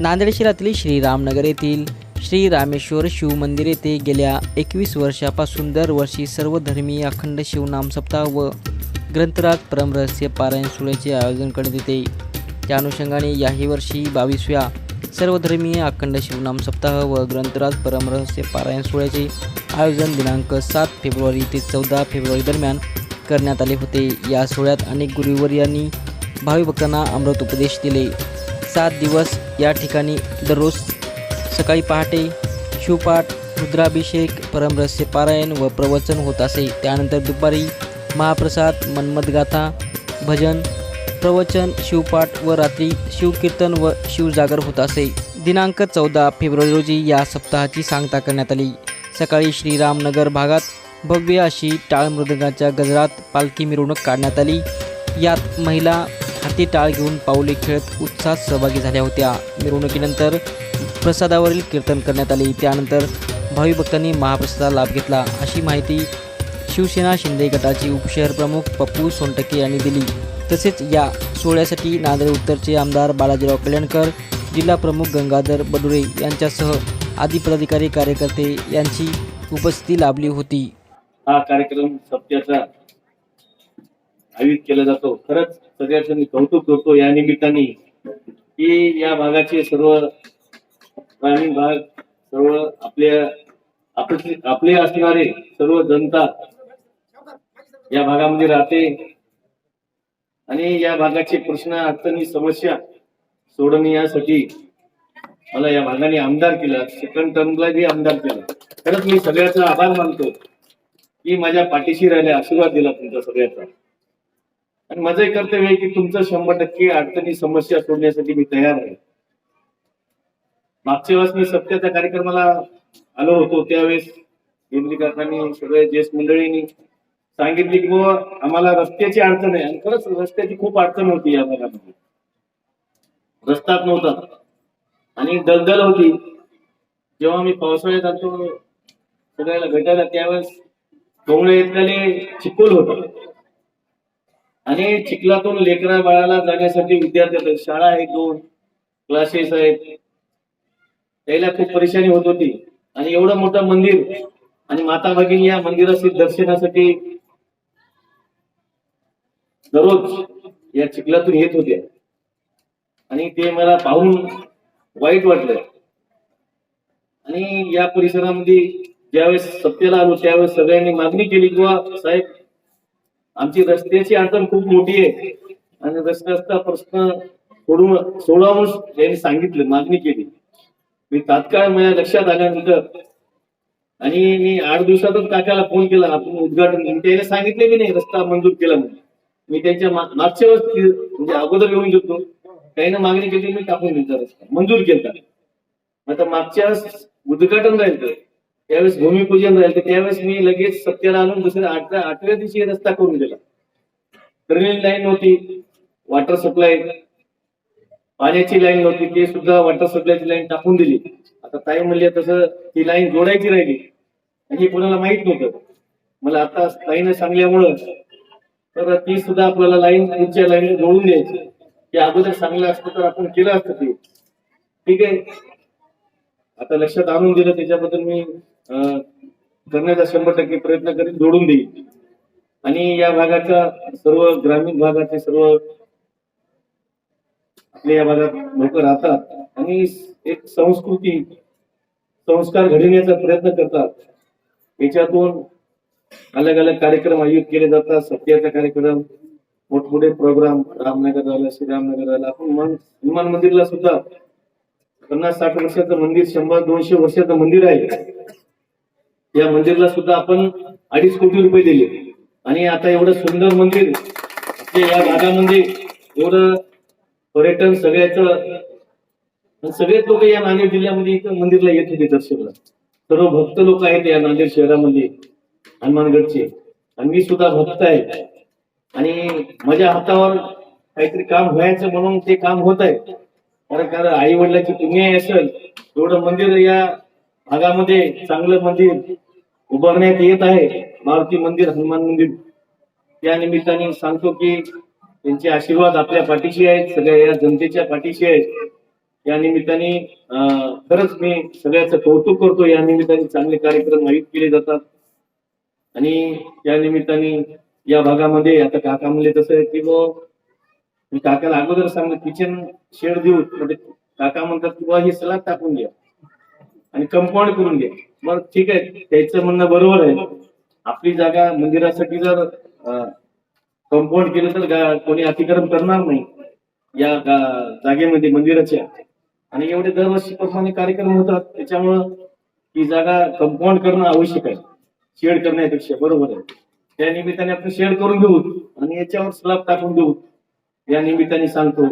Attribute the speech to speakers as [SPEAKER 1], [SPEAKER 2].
[SPEAKER 1] नांदेड शहरातील श्रीरामनगर येथील श्री रामेश्वर शिव मंदिर येथे गेल्या एकवीस वर्षापासून दरवर्षी सर्वधर्मीय अखंड शिवनाम सप्ताह व ग्रंथराज परमरहस्य पारायण सोहळ्याचे आयोजन करण्यात येते. त्या अनुषंगाने याही वर्षी बावीसव्या सर्वधर्मीय अखंड शिवनाम सप्ताह व ग्रंथराज परमरहस्य पारायण सोहळ्याचे आयोजन दिनांक सात फेब्रुवारी ते चौदा फेब्रुवारी दरम्यान करण्यात आले होते. या सोहळ्यात अनेक गुरुवर्यांनी भावी भक्तांना अमृत उपदेश दिले. सात दिवस या ठिकाणी दररोज सकाळी पहाटे शिवपाठ रुद्राभिषेक परमरस्य पारायण व प्रवचन होत असे. त्यानंतर दुपारी महाप्रसाद मन्मदगाथा भजन प्रवचन शिवपाठ व रात्री शिवकीर्तन व शिवजागर होत असे. दिनांक चौदा फेब्रुवारी रोजी या सप्ताहाची सांगता करण्यात आली. सकाळी श्रीरामनगर भागात भव्य अशी टाळमृदंगाच्या गजरात पालखी मिरवणूक काढण्यात आली. यात महिला हाती टाळ घेऊन पाऊले खेळत उत्साहात सहभागी झाल्या होत्या. मिरवणुकीनंतर प्रसादावरील कीर्तन करण्यात आले. त्यानंतर भावी भक्तांनी महाप्रसादाचा लाभ घेतला. अशी माहिती शिवसेना शिंदे गटाचे उपशहर प्रमुख पप्पू सोनटके यांनी दिली. तसेच या सोहळ्यासाठी नांदेड उत्तरचे आमदार बालाजीराव कल्याणकर जिल्हा प्रमुख गंगाधर बडुरे यांच्यासह आदी पदाधिकारी कार्यकर्ते यांची उपस्थिती लाभली होती.
[SPEAKER 2] हा कार्यक्रम सप्त्याचा आयोजित केला जातो. खरंच सगळ्याचं मी कौतुक करतो. या निमित्ताने की या भागाचे सर्व ग्रामीण भाग सर्व आपल्या आपले असणारे सर्व जनता या भागामध्ये राहते. आणि या भागाचे प्रश्न अडचणी समस्या सोडवण्यासाठी मला या भागाने आमदार केला. सेकंड टर्मला बी आमदार केला. खरंच मी सगळ्याचा आभार मानतो की माझ्या पाठीशी राहिल्या आशीर्वाद दिला तुमचा सगळ्याचा. आणि माझं एक कर्तव्य आहे की तुमचं शंभर टक्के अडचणी समस्या सोडण्यासाठी मी तयार आहे. मागच्या वेळेस मी सत्याच्या कार्यक्रमाला आलो होतो त्यावेळेस केंद्रीकरणाने सगळे ज्येष्ठ मंडळींनी सांगितले की बाबा आम्हाला रस्त्याची अडचण आहे. आणि खरंच रस्त्याची खूप अडचण होती या भागामध्ये. रस्ताच नव्हता. आणि दलदल होती. जेव्हा मी पावसाळ्यात आलतो सगळ्याला भेटायला त्यावेळेस डोंगळे इतकाले चिकोल होता. आणि चिखलातून लेकरा बाळाला जाण्यासाठी विद्यार्थी शाळा आहेत दोन क्लासेस आहेत. त्याला खूप परेशानी होत होती. आणि एवढं मोठं मंदिर आणि माता भगिनी या मंदिराशी दर्शनासाठी दररोज या चिखलातून येत होत्या. आणि ते मला पाहून वाईट वाटलं. आणि या परिसरामध्ये ज्यावेळेस सत्तेला आलो त्यावेळेस सगळ्यांनी मागणी केली किंवा साहेब आमची रस्त्याची अडचण खूप मोठी आहे. आणि रस्त्याचा प्रश्न सोडून सोडावून यांनी सांगितलं मागणी केली. मी तात्काळ माझ्या लक्षात आल्यानंतर आणि मी आठ दिवसातच काकाला फोन केला आपण उद्घाटन त्याने सांगितले मी नाही रस्ता मंजूर केला म्हणून. मी त्यांच्या मागच्या वेळेस म्हणजे अगोदर येऊन घेतो त्याने मागणी केली मी टाकून दिला रस्ता मंजूर केला. आता मागच्या उद्घाटन उद्घाटन तर त्यावेळेस भूमिपूजन राहिलं त्यावेळेस मी लगेच सत्याला आणून दुसऱ्या आठव्या आठव्या दिवशी रस्ता करून दिला. ड्रेनेज लाईन होती वॉटर सप्लाय पाण्याची लाईन होती ते सुद्धा वॉटर सप्लायची लाईन टाकून दिली. आता ताई म्हणले तसं ती लाईन जोडायची राहिली. आणि हे कोणाला माहीत नव्हतं. मला आता ताईनं सांगल्यामुळं तर ती सुद्धा आपल्याला लाईन पुढच्या लाईन जोडून द्यायची. ते अगोदर चांगलं असतं तर आपण केलं असतं ते. ठीक आहे. आता लक्षात आणून दिलं त्याच्याबद्दल मी करण्याचा शंभर टक्के प्रयत्न करीन जोडून देईन आणि या भागाच्या सर्व ग्रामीण भागाचे सर्व आपल्या या भागात लोक राहतात आणि एक संस्कृती संस्कार घडविण्याचा प्रयत्न करतात. याच्यातून अलग अलग कार्यक्रम आयोजित केले जातात. सत्याचा कार्यक्रम मोठमोठे प्रोग्राम रामनगर झाला श्रीरामनगर झाला. आपण मन हनुमान मंदिरला सुद्धा पन्नास साठ वर्षाचं मंदिर शंभर दोनशे वर्षाचं मंदिर आहे. या मंदिरला सुद्धा आपण अडीच कोटी रुपये दिले. आणि आता एवढं सुंदर मंदिर या भागामध्ये एवढं पर्यटन सगळ्याच सगळेच लोक या नांदेड जिल्ह्यामध्ये इथं मंदिरला येत होते दर्शनला. सर्व भक्त लोक आहेत या नांदेड शहरामध्ये हनुमानगडचे. आणि मी सुद्धा भक्त आहे. आणि माझ्या हातावर काहीतरी काम व्हायचं म्हणून ते काम होत आहे. कारण कारण आई वडिलांची पुण्य असेल एवढं मंदिर या भागामध्ये चांगलं मंदिर उभारण्यात येत आहे. मारुती मंदिर हनुमान मंदिर. त्या निमित्ताने सांगतो की त्यांचे आशीर्वाद आपल्या पाठीशी आहेत सगळ्या या जनतेच्या पाठीशी आहेत. या निमित्ताने खरंच मी सगळ्याचं कौतुक करतो. या निमित्ताने चांगले कार्यक्रम आयोजित केले जातात. आणि या निमित्ताने या भागामध्ये आता काका म्हणले तसं आहे की बुवा, मी काकाला अगोदर सांगलं किचन शेड देऊ. म्हणजे काका म्हणतात की बुवा हे सलाद टाकून घ्या आणि कंपाऊंड करून घे. मग ठीक आहे त्याचं म्हणणं बरोबर आहे. आपली जागा मंदिरासाठी जर कंपाऊंड केलं तर कोणी अतिक्रम करणार नाही या जागेमध्ये मंदिराच्या. आणि एवढे दरवर्षी प्रमाणे कार्यक्रम होतात त्याच्यामुळं ही जागा कंपाऊंड करणं आवश्यक आहे. शेड करण्यापेक्षा बरोबर आहे. त्या निमित्ताने आपण शेड करून घेऊ आणि याच्यावर स्लॅब टाकून देऊ. या निमित्ताने सांगतो.